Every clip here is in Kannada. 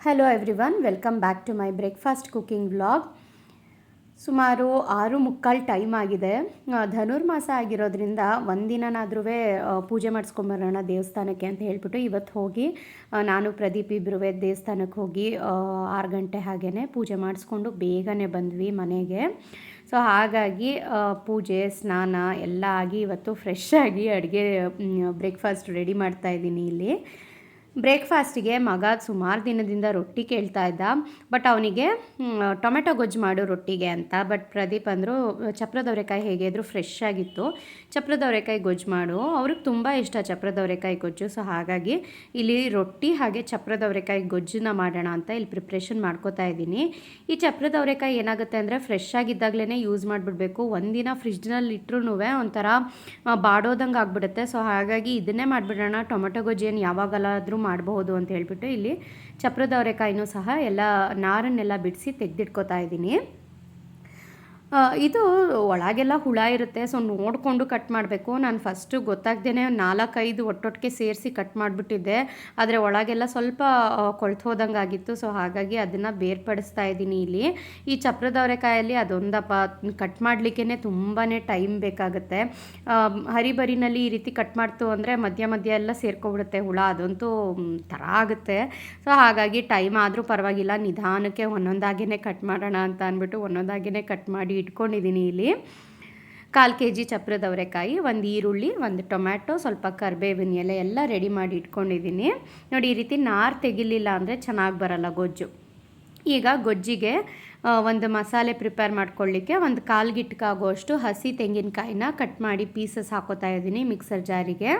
Hello everyone welcome back to my breakfast cooking vlog ಸುಮಾರು ಆರು ಮುಕ್ಕಾಲು ಟೈಮ್ ಆಗಿದೆ. ಧನುರ್ಮಾಸ ಆಗಿರೋದ್ರಿಂದ ಒಂದಿನನಾದ್ರೂ ಪೂಜೆ ಮಾಡಿಸ್ಕೊಂಬರೋಣ ದೇವಸ್ಥಾನಕ್ಕೆ ಅಂತ ಹೇಳ್ಬಿಟ್ಟು ಇವತ್ತು ಹೋಗಿ ನಾನು ಪ್ರದೀಪ್ ಇಬ್ರುವೇದ್ ದೇವಸ್ಥಾನಕ್ಕೆ ಹೋಗಿ ಆರು ಗಂಟೆ ಹಾಗೇ ಪೂಜೆ ಮಾಡಿಸ್ಕೊಂಡು ಬೇಗನೆ ಬಂದ್ವಿ ಮನೆಗೆ. ಸೊ ಹಾಗಾಗಿ ಪೂಜೆ, ಸ್ನಾನ ಎಲ್ಲ ಆಗಿ ಇವತ್ತು ಫ್ರೆಶ್ ಆಗಿ ಅಡುಗೆ ಬ್ರೇಕ್ಫಾಸ್ಟ್ ರೆಡಿ ಮಾಡ್ತಾ ಇದ್ದೀನಿ ಇಲ್ಲಿ. ಬ್ರೇಕ್ಫಾಸ್ಟಿಗೆ ಮಗ ಸುಮಾರು ದಿನದಿಂದ ರೊಟ್ಟಿ ಕೇಳ್ತಾ ಇದ್ದ. ಬಟ್ ಅವನಿಗೆ ಟೊಮೆಟೊ ಗೊಜ್ಜು ಮಾಡು ರೊಟ್ಟಿಗೆ ಅಂತ. ಬಟ್ ಪ್ರದೀಪ್ ಅಂದರು ಚಪ್ರದವರೆಕಾಯಿ ಹೇಗೆ ಇದ್ರು ಫ್ರೆಶ್ ಆಗಿತ್ತು. ಚಪ್ರದವರೆಕಾಯಿ ಗೊಜ್ಜು ಮಾಡು. ಅವ್ರಿಗೆ ತುಂಬ ಇಷ್ಟ ಚಪ್ರದವರೆಕಾಯಿ ಗೊಜ್ಜು. ಸೊ ಹಾಗಾಗಿ ಇಲ್ಲಿ ರೊಟ್ಟಿ ಹಾಗೆ ಚಪ್ರದವರೆಕಾಯಿ ಗೊಜ್ಜನ್ನ ಮಾಡೋಣ ಅಂತ ಇಲ್ಲಿ ಪ್ರಿಪ್ರೇಷನ್ ಮಾಡ್ಕೋತಾ ಇದ್ದೀನಿ. ಈ ಚಪ್ರದವರೆಕಾಯಿ ಏನಾಗುತ್ತೆ ಅಂದರೆ ಫ್ರೆಶ್ ಆಗಿದ್ದಾಗಲೇ ಯೂಸ್ ಮಾಡಿಬಿಡ್ಬೇಕು. ಒಂದಿನ ಫ್ರಿಜ್ನಲ್ಲಿ ಇಟ್ರೂ ಒಂಥರ ಬಾಡೋದಂಗೆ ಆಗ್ಬಿಡುತ್ತೆ. ಸೊ ಹಾಗಾಗಿ ಇದನ್ನೇ ಮಾಡಿಬಿಡೋಣ. ಟೊಮೆಟೊ ಗೊಜ್ಜು ಏನು ಯಾವಾಗಲಾದರೂ ಮಾಡಬಹುದು ಅಂತ ಹೇಳಿಬಿಟ್ಟು ಇಲ್ಲಿ ಚಪ್ರದ ಅವರೆಕಾಯಿನೂ ಸಹ ಎಲ್ಲ ನಾರನ್ನೆಲ್ಲ ಬಿಡಿಸಿ ತೆಗೆದಿಟ್ಕೋತಾ ಇದ್ದೀನಿ. ಇದು ಒಳಗೆಲ್ಲ ಹುಳ ಇರುತ್ತೆ ಸೊ ನೋಡಿಕೊಂಡು ಕಟ್ ಮಾಡಬೇಕು. ನಾನು ಫಸ್ಟು ಗೊತ್ತಾಗ್ದೇ ನಾಲ್ಕೈದು ಒಟ್ಟೊಟ್ಟಿಗೆ ಸೇರಿಸಿ ಕಟ್ ಮಾಡಿಬಿಟ್ಟಿದ್ದೆ. ಆದರೆ ಒಳಗೆಲ್ಲ ಸ್ವಲ್ಪ ಕೊಳ್ತು ಹೋದಂಗೆ ಆಗಿತ್ತು ಸೊ ಹಾಗಾಗಿ ಅದನ್ನು ಬೇರ್ಪಡಿಸ್ತಾ ಇದ್ದೀನಿ ಇಲ್ಲಿ. ಈ ಚಪ್ರದವರೆಕಾಯಲ್ಲಿ ಅದೊಂದಪ್ಪ ಕಟ್ ಮಾಡಲಿಕ್ಕೇ ತುಂಬಾ ಟೈಮ್ ಬೇಕಾಗುತ್ತೆ. ಹರಿಬರಿನಲ್ಲಿ ಈ ರೀತಿ ಕಟ್ ಮಾಡ್ತು ಅಂದರೆ ಮಧ್ಯ ಮಧ್ಯ ಎಲ್ಲ ಸೇರ್ಕೊಬಿಡುತ್ತೆ ಹುಳ, ಅದಂತೂ ಥರ ಆಗುತ್ತೆ. ಸೊ ಹಾಗಾಗಿ ಟೈಮ್ ಆದರೂ ಪರವಾಗಿಲ್ಲ, ನಿಧಾನಕ್ಕೆ ಒಂದೊಂದಾಗೇ ಕಟ್ ಮಾಡೋಣ ಅಂತ ಅಂದ್ಬಿಟ್ಟು ಒಂದೊಂದಾಗೇ ಕಟ್ ಮಾಡಿ ಇಟ್ಕೊಂಡಿದ್ದೀನಿ ಇಲ್ಲಿ. ಕಾಲು ಕೆ ಜಿ ಚಪ್ರದ ಅವರೆಕಾಯಿ, ಒಂದು ಈರುಳ್ಳಿ, ಒಂದು ಟೊಮ್ಯಾಟೊ, ಸ್ವಲ್ಪ ಕರಿಬೇವಿನ ಎಲೆ ಎಲ್ಲ ರೆಡಿ ಮಾಡಿ ಇಟ್ಕೊಂಡಿದ್ದೀನಿ. ನೋಡಿ, ಈ ರೀತಿ ನಾರು ತೆಗಿಲಿಲ್ಲ ಅಂದರೆ ಚೆನ್ನಾಗಿ ಬರಲ್ಲ ಗೊಜ್ಜು. ಈಗ ಗೊಜ್ಜಿಗೆ ಒಂದು ಮಸಾಲೆ ಪ್ರಿಪೇರ್ ಮಾಡ್ಕೊಳ್ಳಿಕ್ಕೆ ಒಂದು ಕಾಲು ಗಿಟ್ಕಾಗುವಷ್ಟು ಹಸಿ ತೆಂಗಿನಕಾಯಿನ ಕಟ್ ಮಾಡಿ ಪೀಸಸ್ ಹಾಕೋತಾ ಇದ್ದೀನಿ ಮಿಕ್ಸರ್ ಜಾರಿಗೆ.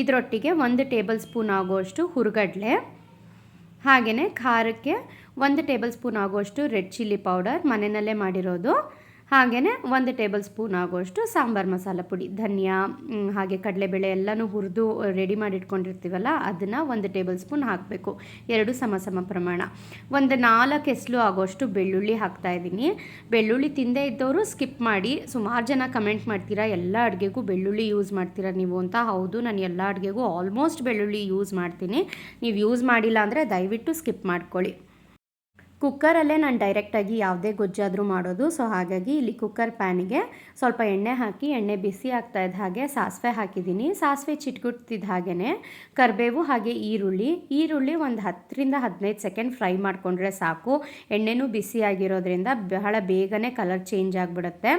ಇದರೊಟ್ಟಿಗೆ ಒಂದು ಟೇಬಲ್ ಸ್ಪೂನ್ ಆಗುವಷ್ಟು ಹುರುಗಡ್ಲೆ ಹಾಗೆಯೇ ಖಾರಕ್ಕೆ ಒಂದು ಟೇಬಲ್ ಸ್ಪೂನ್ ಆಗೋಷ್ಟು ರೆಡ್ ಚಿಲ್ಲಿ ಪೌಡರ್ ಮನೆಯಲ್ಲೇ ಮಾಡಿರೋದು. ಹಾಗೆಯೇ ಒಂದು ಟೇಬಲ್ ಸ್ಪೂನ್ ಆಗೋಷ್ಟು ಸಾಂಬಾರು ಮಸಾಲ ಪುಡಿ, ಧನಿಯಾ ಹಾಗೆ ಕಡಲೆಬೇಳೆ ಎಲ್ಲನೂ ಹುರಿದು ರೆಡಿ ಮಾಡಿಟ್ಕೊಂಡಿರ್ತೀವಲ್ಲ, ಅದನ್ನು ಒಂದು ಟೇಬಲ್ ಸ್ಪೂನ್ ಹಾಕಬೇಕು. ಎರಡು ಸಮ ಸಮ ಪ್ರಮಾಣ. ಒಂದು ನಾಲ್ಕು ಎಸ್ಲು ಆಗೋಷ್ಟು ಬೆಳ್ಳುಳ್ಳಿ ಹಾಕ್ತಾ ಇದ್ದೀನಿ. ಬೆಳ್ಳುಳ್ಳಿ ತಿಂದೇ ಇದ್ದವರು ಸ್ಕಿಪ್ ಮಾಡಿ, ಸುಮಾರು ಜನ ಕಮೆಂಟ್ ಮಾಡ್ತೀರಾ, ಎಲ್ಲ ಅಡುಗೆಗೂ ಬೆಳ್ಳುಳ್ಳಿ ಯೂಸ್ ಮಾಡ್ತೀರಾ ನೀವು ಅಂತ? ಹೌದು, ನಾನು ಎಲ್ಲ ಅಡುಗೆಗೂ ಆಲ್ಮೋಸ್ಟ್ ಬೆಳ್ಳುಳ್ಳಿ ಯೂಸ್ ಮಾಡ್ತೀನಿ. ನೀವು ಯೂಸ್ ಮಾಡಿಲ್ಲ ಅಂದರೆ ದಯವಿಟ್ಟು ಸ್ಕಿಪ್ ಮಾಡ್ಕೊಳ್ಳಿ. ಕುಕ್ಕರಲ್ಲೇ ನಾನು ಡೈರೆಕ್ಟಾಗಿ ಯಾವುದೇ ಗೊಜ್ಜಾದರೂ ಮಾಡೋದು. ಸೊ ಹಾಗಾಗಿ ಇಲ್ಲಿ ಕುಕ್ಕರ್ ಪ್ಯಾನಿಗೆ ಸ್ವಲ್ಪ ಎಣ್ಣೆ ಹಾಕಿ, ಎಣ್ಣೆ ಬಿಸಿ ಆಗ್ತಾ ಇದ್ದ ಹಾಗೆ ಸಾಸಿವೆ ಹಾಕಿದ್ದೀನಿ. ಸಾಸಿವೆ ಚಿಟ್ಕುಟ್ತಿದ್ದ ಹಾಗೆಯೇ ಕರಿಬೇವು ಹಾಗೆ ಈರುಳ್ಳಿ. ಈರುಳ್ಳಿ ಒಂದು ಹತ್ತರಿಂದ ಹದಿನೈದು ಸೆಕೆಂಡ್ ಫ್ರೈ ಮಾಡಿಕೊಂಡ್ರೆ ಸಾಕು. ಎಣ್ಣೆನೂ ಬಿಸಿ ಆಗಿರೋದ್ರಿಂದ ಬಹಳ ಬೇಗನೆ ಕಲರ್ ಚೇಂಜ್ ಆಗಿಬಿಡುತ್ತೆ.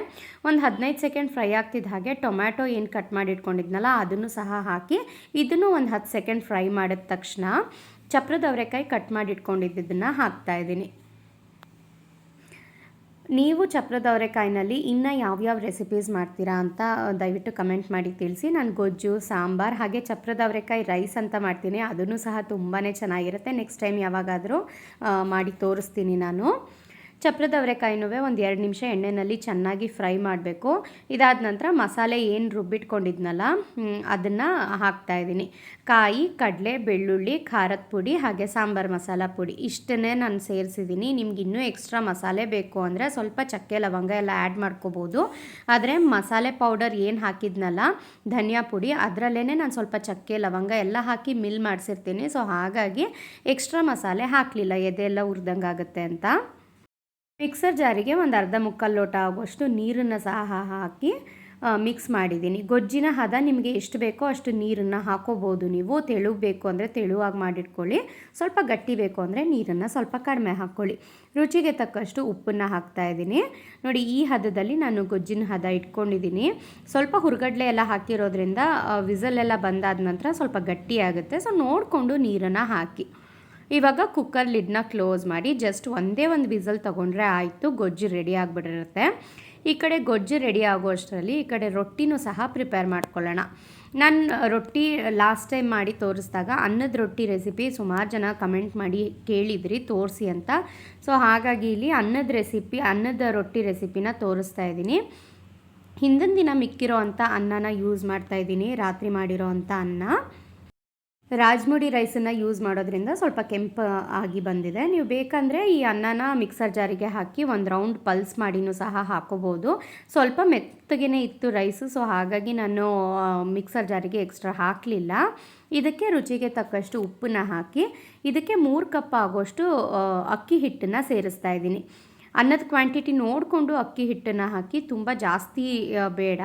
ಒಂದು ಹದಿನೈದು ಸೆಕೆಂಡ್ ಫ್ರೈ ಆಗ್ತಿದ್ದ ಹಾಗೆ ಟೊಮ್ಯಾಟೊ ಏನು ಕಟ್ ಮಾಡಿ ಇಟ್ಕೊಂಡಿದ್ನಲ್ಲ ಅದನ್ನು ಸಹ ಹಾಕಿ, ಇದನ್ನು ಒಂದು ಹತ್ತು ಸೆಕೆಂಡ್ ಫ್ರೈ ಮಾಡಿದ ತಕ್ಷಣ ಚಪ್ರದ ಅವರೆಕಾಯಿ ಕಟ್ ಮಾಡಿ ಹಾಕ್ತಾ ಇದ್ದೀನಿ. ನೀವು ಚಪ್ರದ ಅವರೆಕಾಯಿನಲ್ಲಿ ಇನ್ನು ಯಾವ್ಯಾವ ರೆಸಿಪೀಸ್ ಮಾಡ್ತೀರಾ ಅಂತ ದಯವಿಟ್ಟು ಕಮೆಂಟ್ ಮಾಡಿ ತಿಳಿಸಿ. ನಾನು ಗೊಜ್ಜು, ಸಾಂಬಾರ್ ಹಾಗೆ ಚಪ್ರದ ಅವರೆಕಾಯಿ ರೈಸ್ ಅಂತ ಮಾಡ್ತೀನಿ. ಅದನ್ನು ಸಹ ತುಂಬಾ ಚೆನ್ನಾಗಿರುತ್ತೆ. ನೆಕ್ಸ್ಟ್ ಟೈಮ್ ಯಾವಾಗಾದರೂ ಮಾಡಿ ತೋರಿಸ್ತೀನಿ ನಾನು. ಚಪ್ರದ ಅವರೆಕಾಯಿನೂ ಒಂದು ಎರಡು ನಿಮಿಷ ಎಣ್ಣೆಯಲ್ಲಿ ಚೆನ್ನಾಗಿ ಫ್ರೈ ಮಾಡಬೇಕು. ಇದಾದ ನಂತರ ಮಸಾಲೆ ಏನು ರುಬ್ಬಿಟ್ಕೊಂಡಿದ್ನಲ್ಲ ಅದನ್ನು ಹಾಕ್ತಾ ಇದ್ದೀನಿ. ಕಾಯಿ, ಕಡಲೆ, ಬೆಳ್ಳುಳ್ಳಿ, ಖಾರದ ಪುಡಿ ಹಾಗೆ ಸಾಂಬಾರು ಮಸಾಲ ಪುಡಿ. ಇಷ್ಟನ್ನೇ ನಾನು ಸೇರಿಸಿದ್ದೀನಿ ನಿಮ್ಗೆ ಇನ್ನೂ ಎಕ್ಸ್ಟ್ರಾ ಮಸಾಲೆ ಬೇಕು ಅಂದರೆ ಸ್ವಲ್ಪ ಚಕ್ಕೆ, ಲವಂಗ ಎಲ್ಲ ಆ್ಯಡ್ ಮಾಡ್ಕೋಬೋದು. ಆದರೆ ಮಸಾಲೆ ಪೌಡರ್ ಏನು ಹಾಕಿದ್ನಲ್ಲ, ಧನಿಯಾ ಪುಡಿ ಅದರಲ್ಲೇ ನಾನು ಸ್ವಲ್ಪ ಚಕ್ಕೆ, ಲವಂಗ ಎಲ್ಲ ಹಾಕಿ ಮಿಲ್ ಮಾಡಿಸಿರ್ತೀನಿ. ಸೊ ಹಾಗಾಗಿ ಎಕ್ಸ್ಟ್ರಾ ಮಸಾಲೆ ಹಾಕಲಿಲ್ಲ. ಎದೆಲ್ಲ ಹುರಿದಂಗೆ ಆಗುತ್ತೆ ಅಂತ. ಮಿಕ್ಸರ್ ಜಾರಿಗೆ ಒಂದು ಅರ್ಧ ಮುಕ್ಕಾಲು ಲೋಟ ಆಗುವಷ್ಟು ನೀರನ್ನು ಸಹ ಹಾಕಿ ಮಿಕ್ಸ್ ಮಾಡಿದ್ದೀನಿ. ಗೊಜ್ಜಿನ ಹದ ನಿಮಗೆ ಎಷ್ಟು ಬೇಕೋ ಅಷ್ಟು ನೀರನ್ನು ಹಾಕೋಬೋದು ನೀವು. ತೆಳು ಬೇಕು ಅಂದರೆ ತೆಳುವಾಗಿ ಮಾಡಿಟ್ಕೊಳ್ಳಿ. ಸ್ವಲ್ಪ ಗಟ್ಟಿ ಬೇಕು ಅಂದರೆ ನೀರನ್ನು ಸ್ವಲ್ಪ ಕಡಿಮೆ ಹಾಕ್ಕೊಳ್ಳಿ. ರುಚಿಗೆ ತಕ್ಕಷ್ಟು ಉಪ್ಪನ್ನು ಹಾಕ್ತಾ ಇದ್ದೀನಿ. ನೋಡಿ, ಈ ಹದದಲ್ಲಿ ನಾನು ಗೊಜ್ಜಿನ ಹದ ಇಟ್ಕೊಂಡಿದ್ದೀನಿ. ಸ್ವಲ್ಪ ಹುರ್ಗಡ್ಲೆ ಎಲ್ಲ ಹಾಕಿರೋದ್ರಿಂದ ವಿಸಲ್ ಎಲ್ಲ ಬಂದಾದ ನಂತರ ಸ್ವಲ್ಪ ಗಟ್ಟಿಯಾಗುತ್ತೆ ಸೊ ನೋಡಿಕೊಂಡು ನೀರನ್ನು ಹಾಕಿ. ಇವಾಗ ಕುಕ್ಕರ್ ಲಿಡ್ನ ಕ್ಲೋಸ್ ಮಾಡಿ ಜಸ್ಟ್ ಒಂದೇ ಒಂದು ವಿಸಲ್ ತೊಗೊಂಡ್ರೆ ಆಯಿತು, ಗೊಜ್ಜು ರೆಡಿ ಆಗಿಬಿಟ್ಟಿರುತ್ತೆ. ಈ ಕಡೆ ಗೊಜ್ಜು ರೆಡಿ ಆಗೋಷ್ಟರಲ್ಲಿ ಈ ಕಡೆ ರೊಟ್ಟಿನೂ ಸಹ ಪ್ರಿಪೇರ್ ಮಾಡ್ಕೊಳ್ಳೋಣ. ನಾನು ರೊಟ್ಟಿ ಲಾಸ್ಟ್ ಟೈಮ್ ಮಾಡಿ ತೋರಿಸಿದಾಗ ಅನ್ನದ ರೊಟ್ಟಿ ರೆಸಿಪಿ ಸುಮಾರು ಜನ ಕಮೆಂಟ್ ಮಾಡಿ ಕೇಳಿದ್ರಿ, ತೋರಿಸಿ ಅಂತ. ಸೊ ಹಾಗಾಗಿ ಇಲ್ಲಿ ಅನ್ನದ ರೆಸಿಪಿ ಅನ್ನದ ರೊಟ್ಟಿ ರೆಸಿಪಿನ ತೋರಿಸ್ತಾ ಇದ್ದೀನಿ. ಹಿಂದಿನ ದಿನ ಮಿಕ್ಕಿರೋ ಅಂಥ ಅನ್ನನ ಯೂಸ್ ಮಾಡ್ತಾ ಇದ್ದೀನಿ, ರಾತ್ರಿ ಮಾಡಿರೋ ಅಂಥ ಅನ್ನ. ರಾಜ್ಮುಡಿ ರೈಸನ್ನು ಯೂಸ್ ಮಾಡೋದ್ರಿಂದ ಸ್ವಲ್ಪ ಕೆಂಪು ಆಗಿ ಬಂದಿದೆ. ನೀವು ಬೇಕಂದರೆ ಈ ಅನ್ನನ ಮಿಕ್ಸರ್ ಜಾರಿಗೆ ಹಾಕಿ ಒಂದು ರೌಂಡ್ ಪಲ್ಸ್ ಮಾಡಿನೂ ಸಹ ಹಾಕೋಬೋದು ಸ್ವಲ್ಪ ಮೆತ್ತಗೇ ಇತ್ತು ರೈಸು, ಸೊ ಹಾಗಾಗಿ ನಾನು ಮಿಕ್ಸರ್ ಜಾರಿಗೆ ಎಕ್ಸ್ಟ್ರಾ ಹಾಕಲಿಲ್ಲ. ಇದಕ್ಕೆ ರುಚಿಗೆ ತಕ್ಕಷ್ಟು ಉಪ್ಪನ್ನ ಹಾಕಿ, ಇದಕ್ಕೆ ಮೂರು ಕಪ್ ಆಗೋಷ್ಟು ಅಕ್ಕಿ ಹಿಟ್ಟನ್ನು ಸೇರಿಸ್ತಾ ಇದ್ದೀನಿ. ಅನ್ನದ ಕ್ವಾಂಟಿಟಿ ನೋಡಿಕೊಂಡು ಅಕ್ಕಿ ಹಿಟ್ಟನ್ನು ಹಾಕಿ, ತುಂಬ ಜಾಸ್ತಿ ಬೇಡ.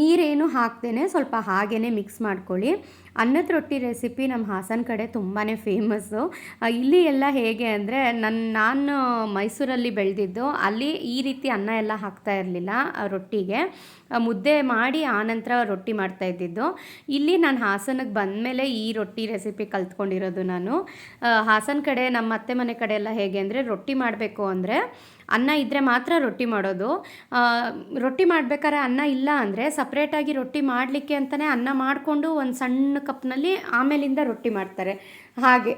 ನೀರೇನು ಹಾಕ್ದೇನೆ ಸ್ವಲ್ಪ ಹಾಗೇ ಮಿಕ್ಸ್ ಮಾಡ್ಕೊಳ್ಳಿ. ಅನ್ನದ ರೊಟ್ಟಿ ರೆಸಿಪಿ ನಮ್ಮ ಹಾಸನ ಕಡೆ ತುಂಬಾ ಫೇಮಸ್ಸು ಇಲ್ಲಿ ಎಲ್ಲ ಹೇಗೆ ಅಂದರೆ ನನ್ನ ನಾನು ಮೈಸೂರಲ್ಲಿ ಬೆಳೆದಿದ್ದು ಅಲ್ಲಿ ಈ ರೀತಿ ಅನ್ನ ಎಲ್ಲ ಹಾಕ್ತಾ ಇರಲಿಲ್ಲ ರೊಟ್ಟಿಗೆ. ಮುದ್ದೆ ಮಾಡಿ ಆನಂತರ ರೊಟ್ಟಿ ಮಾಡ್ತಾ ಇದ್ದಿದ್ದು. ಇಲ್ಲಿ ನಾನು ಹಾಸನಕ್ಕೆ ಬಂದಮೇಲೆ ಈ ರೊಟ್ಟಿ ರೆಸಿಪಿ ಕಲ್ತ್ಕೊಂಡಿರೋದು ನಾನು. ಹಾಸನ ಕಡೆ ನಮ್ಮ ಅತ್ತೆ ಮನೆ ಕಡೆ ಎಲ್ಲ ಹೇಗೆ ಅಂದರೆ ರೊಟ್ಟಿ ಮಾಡಬೇಕು ಅಂದರೆ ಅನ್ನ ಇದ್ದರೆ ಮಾತ್ರ ರೊಟ್ಟಿ ಮಾಡೋದು. ರೊಟ್ಟಿ ಮಾಡಬೇಕಾದ್ರೆ ಅನ್ನ ಇಲ್ಲ ಅಂದರೆ ಸಪ್ರೇಟಾಗಿ ರೊಟ್ಟಿ ಮಾಡಲಿಕ್ಕೆ ಅಂತಲೇ ಅನ್ನ ಮಾಡಿಕೊಂಡು ಒಂದು ಸಣ್ಣ ಕಪ್ನಲ್ಲಿ ಆಮೇಲಿಂದ ರೊಟ್ಟಿ ಮಾಡ್ತಾರೆ. ಹಾಗೆ.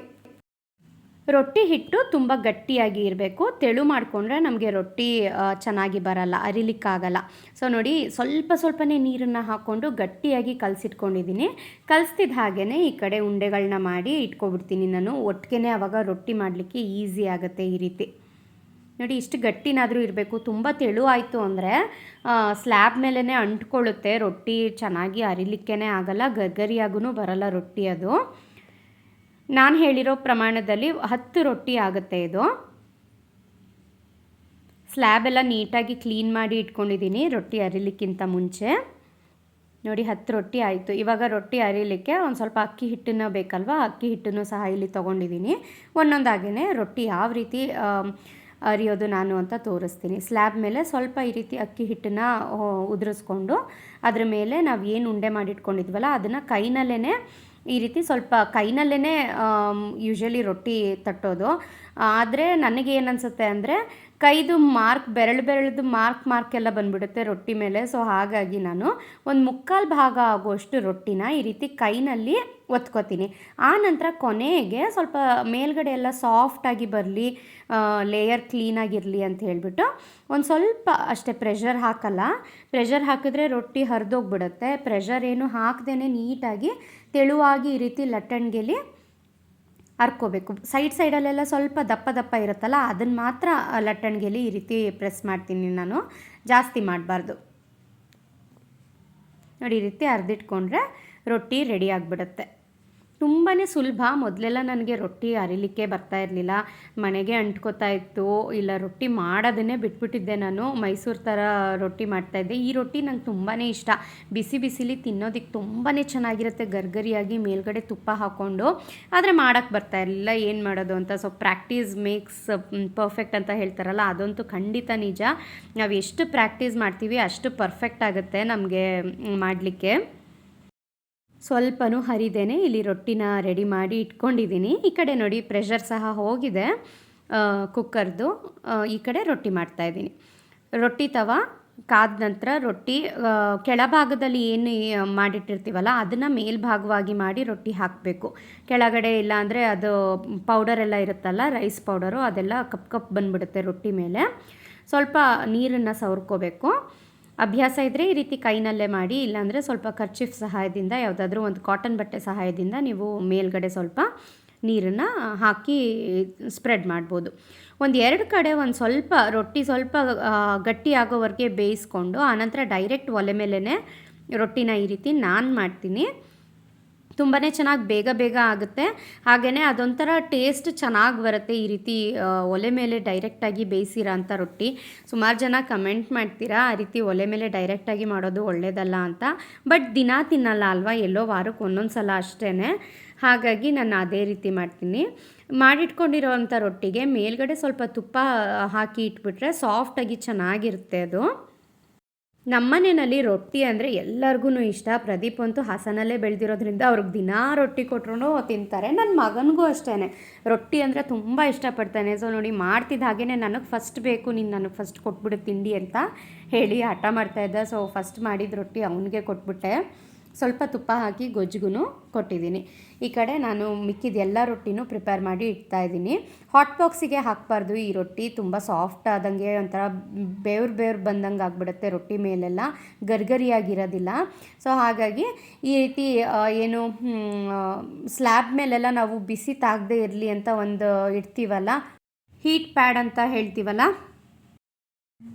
ರೊಟ್ಟಿ ಹಿಟ್ಟು ತುಂಬ ಗಟ್ಟಿಯಾಗಿ ಇರಬೇಕು. ತೆಳು ಮಾಡಿಕೊಂಡ್ರೆ ನಮಗೆ ರೊಟ್ಟಿ ಚೆನ್ನಾಗಿ ಬರಲ್ಲ, ಅರಿಲಿಕ್ಕಾಗಲ್ಲ. ಸೊ ನೋಡಿ, ಸ್ವಲ್ಪ ಸ್ವಲ್ಪನೇ ನೀರನ್ನು ಹಾಕ್ಕೊಂಡು ಗಟ್ಟಿಯಾಗಿ ಕಲಸಿಟ್ಕೊಂಡಿದ್ದೀನಿ ಕಲಿಸ್ತಿದ್ದ ಹಾಗೆಯೇ ಈ ಕಡೆ ಉಂಡೆಗಳನ್ನ ಮಾಡಿ ಇಟ್ಕೊಬಿಡ್ತೀನಿ ನಾನು. ಒಟ್ಟಿಗೆ ಆವಾಗ ರೊಟ್ಟಿ ಮಾಡಲಿಕ್ಕೆ ಈಸಿ ಆಗುತ್ತೆ ಈ ರೀತಿ. ನೋಡಿ, ಇಷ್ಟು ಗಟ್ಟಿನಾದರೂ ಇರಬೇಕು. ತುಂಬ ತೆಳು ಆಯಿತು ಅಂದರೆ ಸ್ಲ್ಯಾಬ್ ಮೇಲೇ ಅಂಟ್ಕೊಳ್ಳುತ್ತೆ. ರೊಟ್ಟಿ ಚೆನ್ನಾಗಿ ಅರಿಲಿಕ್ಕೇ ಆಗಲ್ಲ. ಗರ್ಗರಿಯಾಗೂ ಬರಲ್ಲ ರೊಟ್ಟಿ ಅದು. ನಾನು ಹೇಳಿರೋ ಪ್ರಮಾಣದಲ್ಲಿ ಹತ್ತು ರೊಟ್ಟಿ ಆಗುತ್ತೆ ಇದು. ಸ್ಲ್ಯಾಬ್ ಎಲ್ಲ ನೀಟಾಗಿ ಕ್ಲೀನ್ ಮಾಡಿ ಇಟ್ಕೊಂಡಿದ್ದೀನಿ ರೊಟ್ಟಿ ಅರಿಲಿಕ್ಕಿಂತ ಮುಂಚೆ. ನೋಡಿ, ಹತ್ತು ರೊಟ್ಟಿ ಆಯಿತು. ಇವಾಗ ರೊಟ್ಟಿ ಅರಿಲಿಕ್ಕೆ ಒಂದು ಸ್ವಲ್ಪ ಅಕ್ಕಿ ಹಿಟ್ಟನ್ನು ಬೇಕಲ್ವಾ? ಅಕ್ಕಿ ಹಿಟ್ಟನ್ನು ಸಹ ಇಲ್ಲಿ ತೊಗೊಂಡಿದ್ದೀನಿ. ಒಂದೊಂದಾಗೇ ರೊಟ್ಟಿ ಯಾವ ರೀತಿ ಅರಿಯೋದು ನಾನು ಅಂತ ತೋರಿಸ್ತೀನಿ. ಸ್ಲ್ಯಾಬ್ ಮೇಲೆ ಸ್ವಲ್ಪ ಈ ರೀತಿ ಅಕ್ಕಿ ಹಿಟ್ಟನ್ನು ಉದುರಿಸ್ಕೊಂಡು ಅದರ ಮೇಲೆ ನಾವು ಏನು ಉಂಡೆ ಮಾಡಿಟ್ಕೊಂಡಿದ್ವಲ್ಲ ಅದನ್ನು ಕೈನಲ್ಲೇ ಈ ರೀತಿ ಸ್ವಲ್ಪ ಕೈನಲ್ಲೇ ಯೂಶ್ವಲಿ ರೊಟ್ಟಿ ತಟ್ಟೋದು. ಆದರೆ ನನಗೆ ಏನು ಅನಿಸುತ್ತೆ ಅಂದರೆ ಕೈದು ಮಾರ್ಕ್, ಬೆರಳು ಬೆರಳದು ಮಾರ್ಕ್ ಮಾರ್ಕ್ ಎಲ್ಲ ಬಂದ್ಬಿಡುತ್ತೆ ರೊಟ್ಟಿ ಮೇಲೆ. ಸೊ ಹಾಗಾಗಿ ನಾನು ಒಂದು ಮುಕ್ಕಾಲು ಭಾಗ ಆಗುವಷ್ಟು ರೊಟ್ಟಿನ ಈ ರೀತಿ ಕೈನಲ್ಲಿ ಒತ್ಕೋತೀನಿ. ಆ ನಂತರ ಕೊನೆಗೆ ಸ್ವಲ್ಪ ಮೇಲ್ಗಡೆ ಎಲ್ಲ ಸಾಫ್ಟಾಗಿ ಬರಲಿ ಲೇಯರ್ ಕ್ಲೀನಾಗಿರಲಿ ಅಂತ ಹೇಳಿಬಿಟ್ಟು ಒಂದು ಸ್ವಲ್ಪ ಅಷ್ಟೇ ಪ್ರೆಷರ್ ಹಾಕಲ್ಲ. ಪ್ರೆಷರ್ ಹಾಕಿದ್ರೆ ರೊಟ್ಟಿ ಹರಿದೋಗ್ಬಿಡುತ್ತೆ. ಪ್ರೆಷರ್ ಏನು ಹಾಕ್ದೇ ನೀಟಾಗಿ ತೆಳುವಾಗಿ ಈ ರೀತಿ ಲಟ್ಟಣಿಗೆಲಿ ಹರ್ಕೋಬೇಕು. ಸೈಡ್ ಸೈಡಲ್ಲೆಲ್ಲ ಸ್ವಲ್ಪ ದಪ್ಪ ದಪ್ಪ ಇರುತ್ತಲ್ಲ ಅದನ್ನು ಮಾತ್ರ ಲಟ್ಟಣಿಗೆಯಲ್ಲಿ ಈ ರೀತಿ ಪ್ರೆಸ್ ಮಾಡ್ತೀನಿ ನಾನು. ಜಾಸ್ತಿ ಮಾಡಬಾರ್ದು. ನೋಡಿ, ಈ ರೀತಿ ಅರ್ದಿಟ್ಕೊಂಡ್ರೆ ರೊಟ್ಟಿ ರೆಡಿ ಆಗಿಬಿಡುತ್ತೆ. ತುಂಬಾ ಸುಲಭ. ಮೊದಲೆಲ್ಲ ನನಗೆ ರೊಟ್ಟಿ ಅರಿಲಿಕ್ಕೆ ಬರ್ತಾ ಇರಲಿಲ್ಲ. ಮನೆಗೆ ಅಂಟ್ಕೋತಾ ಇತ್ತು. ಇಲ್ಲ, ರೊಟ್ಟಿ ಮಾಡೋದನ್ನೇ ಬಿಟ್ಬಿಟ್ಟಿದ್ದೆ ನಾನು. ಮೈಸೂರು ಥರ ರೊಟ್ಟಿ ಮಾಡ್ತಾಯಿದ್ದೆ ಈ ರೊಟ್ಟಿ ನಂಗೆ ತುಂಬಾ ಇಷ್ಟ. ಬಿಸಿ ಬಿಸಿಲಿ ತಿನ್ನೋದಕ್ಕೆ ತುಂಬಾ ಚೆನ್ನಾಗಿರುತ್ತೆ. ಗರ್ಗರಿಯಾಗಿ ಮೇಲ್ಗಡೆ ತುಪ್ಪ ಹಾಕ್ಕೊಂಡು ಆದರೆ ಮಾಡೋಕ್ಕೆ ಬರ್ತಾ ಇರಲಿಲ್ಲ. ಏನು ಮಾಡೋದು ಅಂತ. ಸೊ ಪ್ರಾಕ್ಟೀಸ್ ಮೇಕ್ಸ್ ಪರ್ಫೆಕ್ಟ್ ಅಂತ ಹೇಳ್ತಾರಲ್ಲ, ಅದಂತೂ ಖಂಡಿತ ನಿಜ. ನಾವು ಎಷ್ಟು ಪ್ರಾಕ್ಟೀಸ್ ಮಾಡ್ತೀವಿ ಅಷ್ಟು ಪರ್ಫೆಕ್ಟ್ ಆಗುತ್ತೆ ನಮಗೆ ಮಾಡಲಿಕ್ಕೆ. ಸ್ವಲ್ಪನೂ ಹರಿದೇನೆ, ಇಲ್ಲಿ ರೊಟ್ಟಿನ ರೆಡಿ ಮಾಡಿ ಇಟ್ಕೊಂಡಿದ್ದೀನಿ. ಈ ಕಡೆ ನೋಡಿ ಪ್ರೆಷರ್ ಸಹ ಹೋಗಿದೆ. ಕುಕ್ಕರ್ದು ಈ ಕಡೆ ರೊಟ್ಟಿ ಮಾಡ್ತಾಯಿದ್ದೀನಿ ರೊಟ್ಟಿ ತವ, ಕಾದ ನಂತರ ರೊಟ್ಟಿ ಕೆಳಭಾಗದಲ್ಲಿ ಏನು ಮಾಡಿಟ್ಟಿರ್ತೀವಲ್ಲ, ಅದನ್ನು ಮೇಲ್ಭಾಗವಾಗಿ ಮಾಡಿ ರೊಟ್ಟಿ ಹಾಕಬೇಕು. ಕೆಳಗಡೆ ಇಲ್ಲ ಅಂದರೆ ಅದು ಪೌಡರ್ ಎಲ್ಲ ಇರುತ್ತಲ್ಲ ರೈಸ್ ಪೌಡರು ಅದೆಲ್ಲ ಕಪ್ ಕಪ್ ಬಂದ್ಬಿಡುತ್ತೆ ರೊಟ್ಟಿ ಮೇಲೆ. ಸ್ವಲ್ಪ ನೀರನ್ನು ಸವರ್ಕೋಬೇಕು. ಅಭ್ಯಾಸ ಇದ್ದರೆ ಈ ರೀತಿ ಕೈನಲ್ಲೇ ಮಾಡಿ, ಇಲ್ಲಾಂದರೆ ಸ್ವಲ್ಪ ಖರ್ಚಿಫ್ ಸಹಾಯದಿಂದ, ಯಾವುದಾದ್ರೂ ಒಂದು ಕಾಟನ್ ಬಟ್ಟೆ ಸಹಾಯದಿಂದ ನೀವು ಮೇಲ್ಗಡೆ ಸ್ವಲ್ಪ ನೀರನ್ನು ಹಾಕಿ ಸ್ಪ್ರೆಡ್ ಮಾಡ್ಬೋದು. ಒಂದು ಎರಡು ಕಡೆ ಒಂದು ಸ್ವಲ್ಪ ರೊಟ್ಟಿ ಸ್ವಲ್ಪ ಗಟ್ಟಿ ಆಗೋವರೆಗೆ ಬೇಯಿಸ್ಕೊಂಡು, ಆನಂತರ ಡೈರೆಕ್ಟ್ ಒಲೆ ಮೇಲೇ ರೊಟ್ಟಿನ ಈ ರೀತಿ ನಾನು ಮಾಡ್ತೀನಿ. ತುಂಬಾ ಚೆನ್ನಾಗಿ ಬೇಗ ಬೇಗ ಆಗುತ್ತೆ. ಹಾಗೆಯೇ ಅದೊಂಥರ ಟೇಸ್ಟ್ ಚೆನ್ನಾಗಿ ಬರುತ್ತೆ ಈ ರೀತಿ ಒಲೆ ಮೇಲೆ ಡೈರೆಕ್ಟಾಗಿ ಬೇಯಿಸಿರೋ ಅಂಥ ರೊಟ್ಟಿ. ಸುಮಾರು ಜನ ಕಮೆಂಟ್ ಮಾಡ್ತೀರಾ, ಆ ರೀತಿ ಒಲೆ ಮೇಲೆ ಡೈರೆಕ್ಟಾಗಿ ಮಾಡೋದು ಒಳ್ಳೆಯದಲ್ಲ ಅಂತ. ಬಟ್ ದಿನ ತಿನ್ನಲ್ಲ ಅಲ್ವಾ, ಎಲ್ಲೋ ವಾರಕ್ಕೆ ಒಂದೊಂದು ಸಲ ಅಷ್ಟೇ ಹಾಗಾಗಿ ನಾನು ಅದೇ ರೀತಿ ಮಾಡ್ತೀನಿ. ಮಾಡಿಟ್ಕೊಂಡಿರೋವಂಥ ರೊಟ್ಟಿಗೆ ಮೇಲ್ಗಡೆ ಸ್ವಲ್ಪ ತುಪ್ಪ ಹಾಕಿ ಇಟ್ಬಿಟ್ರೆ ಸಾಫ್ಟಾಗಿ ಚೆನ್ನಾಗಿರುತ್ತೆ ಅದು. ನಮ್ಮನೆಯಲ್ಲಿ ರೊಟ್ಟಿ ಅಂದರೆ ಎಲ್ಲರಿಗೂ ಇಷ್ಟ. ಪ್ರದೀಪ್ ಅಂತೂ ಹಾಸನಲ್ಲೇ ಬೆಳೆದಿರೋದ್ರಿಂದ ಅವ್ರಿಗೆ ದಿನಾ ರೊಟ್ಟಿ ಕೊಟ್ರೂ ತಿಂತಾರೆ. ನನ್ನ ಮಗನಿಗೂ ಅಷ್ಟೇ ರೊಟ್ಟಿ ಅಂದರೆ ತುಂಬ ಇಷ್ಟಪಡ್ತಾನೆ. ಸೊ ನೋಡಿ ಮಾಡ್ತಿದ್ದ ಹಾಗೇ ನನಗೆ ಫಸ್ಟ್ ಬೇಕು, ನೀನು ನನಗೆ ಫಸ್ಟ್ ಕೊಟ್ಬಿಡು ತಿಂಡಿ ಅಂತ ಹೇಳಿ ಹಠ ಮಾಡ್ತಾಯಿದ್ದ ಸೊ ಫಸ್ಟ್ ಮಾಡಿದ ರೊಟ್ಟಿ ಅವನಿಗೆ ಕೊಟ್ಬಿಟ್ಟೆ. ಸ್ವಲ್ಪ ತುಪ್ಪ ಹಾಕಿ ಗೊಜ್ಜಿಗೂ ಕೊಟ್ಟಿದ್ದೀನಿ. ಈ ಕಡೆ ನಾನು ಮಿಕ್ಕಿದ ಎಲ್ಲ ರೊಟ್ಟಿನೂ ಪ್ರಿಪೇರ್ ಮಾಡಿ ಇಡ್ತಾ ಇದ್ದೀನಿ. ಹಾಟ್ ಬಾಕ್ಸಿಗೆ ಹಾಕಬಾರ್ದು ಈ ರೊಟ್ಟಿ, ತುಂಬ ಸಾಫ್ಟ್ ಆದಂಗೆ ಒಂಥರ ಬೇವ್ರು ಬೇವ್ರು ಬಂದಂಗೆ ಆಗಿಬಿಡುತ್ತೆ ರೊಟ್ಟಿ ಮೇಲೆಲ್ಲ, ಗರ್ಗರಿಯಾಗಿರೋದಿಲ್ಲ. ಸೊ ಹಾಗಾಗಿ ಈ ರೀತಿ ಏನು ಸ್ಲ್ಯಾಬ್ ಮೇಲೆಲ್ಲ ನಾವು ಬಿಸಿ ತಾಗದೇ ಇರಲಿ ಅಂತ ಒಂದು ಇಡ್ತೀವಲ್ಲ ಹೀಟ್ ಪ್ಯಾಡ್ ಅಂತ ಹೇಳ್ತೀವಲ್ಲ,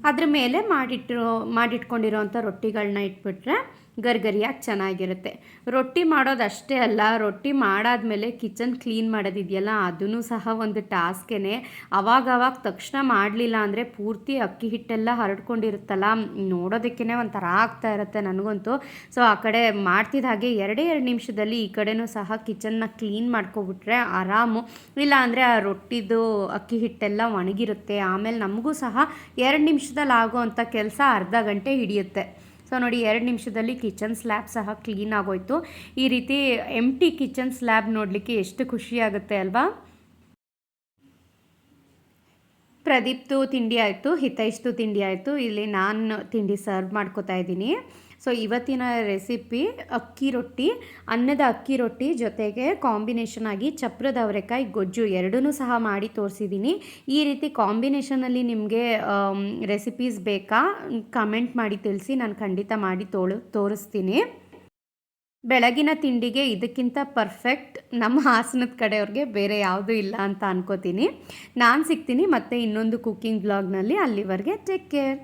ಅದ್ರ ಮೇಲೆ ಮಾಡಿಟ್ಟಿರೋ ಮಾಡಿಟ್ಕೊಂಡಿರೋವಂಥ ರೊಟ್ಟಿಗಳನ್ನ ಇಟ್ಬಿಟ್ರೆ ಗರ್ಗರಿಯಾಗಿ ಚೆನ್ನಾಗಿರುತ್ತೆ. ರೊಟ್ಟಿ ಮಾಡೋದು ಅಷ್ಟೇ ಅಲ್ಲ, ರೊಟ್ಟಿ ಮಾಡಾದಮೇಲೆ ಕಿಚನ್ ಕ್ಲೀನ್ ಮಾಡೋದಿದೆಯಲ್ಲ ಅದೂ ಸಹ ಒಂದು ಟಾಸ್ಕೇ ಅವಾಗವಾಗ ತಕ್ಷಣ ಮಾಡಲಿಲ್ಲ ಅಂದರೆ ಪೂರ್ತಿ ಅಕ್ಕಿ ಹಿಟ್ಟೆಲ್ಲ ಹರಡ್ಕೊಂಡಿರುತ್ತಲ್ಲ ನೋಡೋದಕ್ಕೇ ಒಂಥರ ಆಗ್ತಾ ಇರುತ್ತೆ ನನಗಂತೂ. ಸೊ ಆ ಕಡೆ ಮಾಡ್ತಿದ್ದ ಹಾಗೆ ಎರಡೇ ಎರಡು ನಿಮಿಷದಲ್ಲಿ ಈ ಕಡೆನೂ ಸಹ ಕಿಚನ್ನ ಕ್ಲೀನ್ ಮಾಡ್ಕೊಬಿಟ್ರೆ ಆರಾಮು. ಇಲ್ಲ ಅಂದರೆ ಆ ರೊಟ್ಟಿದು ಅಕ್ಕಿ ಹಿಟ್ಟೆಲ್ಲ ಒಣಗಿರುತ್ತೆ. ಆಮೇಲೆ ನಮಗೂ ಸಹ ಎರಡು ನಿಮಿಷದಲ್ಲಿ ಆಗೋವಂಥ ಕೆಲಸ ಅರ್ಧ ಗಂಟೆ ಹಿಡಿಯುತ್ತೆ. ಸೊ ನೋಡಿ, ಎರಡು ನಿಮಿಷದಲ್ಲಿ ಕಿಚನ್ ಸ್ಲ್ಯಾಬ್ ಸಹ ಕ್ಲೀನ್ ಆಗೋಯ್ತು. ಈ ರೀತಿ ಎಂಟಿ ಕಿಚನ್ ಸ್ಲ್ಯಾಬ್ ನೋಡಲಿಕ್ಕೆ ಎಷ್ಟು ಖುಷಿ ಆಗುತ್ತೆ ಅಲ್ವಾ? ಪ್ರದೀಪ್ತು ತಿಂಡಿ ಆಯಿತು, ಹಿತೈಷ್ದು ತಿಂಡಿ ಆಯಿತು. ಇಲ್ಲಿ ನಾನು ತಿಂಡಿ ಸರ್ವ್ ಮಾಡ್ಕೋತಾ ಇದ್ದೀನಿ. ಸೊ ಇವತ್ತಿನ ರೆಸಿಪಿ ಅಕ್ಕಿ ರೊಟ್ಟಿ, ಅನ್ನದ ಅಕ್ಕಿ ರೊಟ್ಟಿ ಜೊತೆಗೆ ಕಾಂಬಿನೇಷನ್ ಆಗಿ ಚಪ್ರದ ಅವರೆಕಾಯಿ ಗೊಜ್ಜು ಎರಡೂ ಸಹ ಮಾಡಿ ತೋರಿಸಿದ್ದೀನಿ. ಈ ರೀತಿ ಕಾಂಬಿನೇಷನಲ್ಲಿ ನಿಮಗೆ ರೆಸಿಪೀಸ್ ಬೇಕಾ ಕಮೆಂಟ್ ಮಾಡಿ ತಿಳಿಸಿ ನಾನು ಖಂಡಿತ ಮಾಡಿ ತೋಳು, ತೋರಿಸ್ತೀನಿ. ಬೆಳಗಿನ ತಿಂಡಿಗೆ ಇದಕ್ಕಿಂತ ಪರ್ಫೆಕ್ಟ್ ನಮ್ಮ ಹಾಸನದ ಕಡೆಯವ್ರಿಗೆ ಬೇರೆ ಯಾವುದೂ ಇಲ್ಲ ಅಂತ ಅನ್ಕೋತೀನಿ. ನಾನು ಸಿಗ್ತೀನಿ ಮತ್ತೆ ಇನ್ನೊಂದು ಕುಕ್ಕಿಂಗ್ ಬ್ಲಾಗ್ನಲ್ಲಿ ಅಲ್ಲಿವರೆಗೆ ಟೇಕ್ ಕೇರ್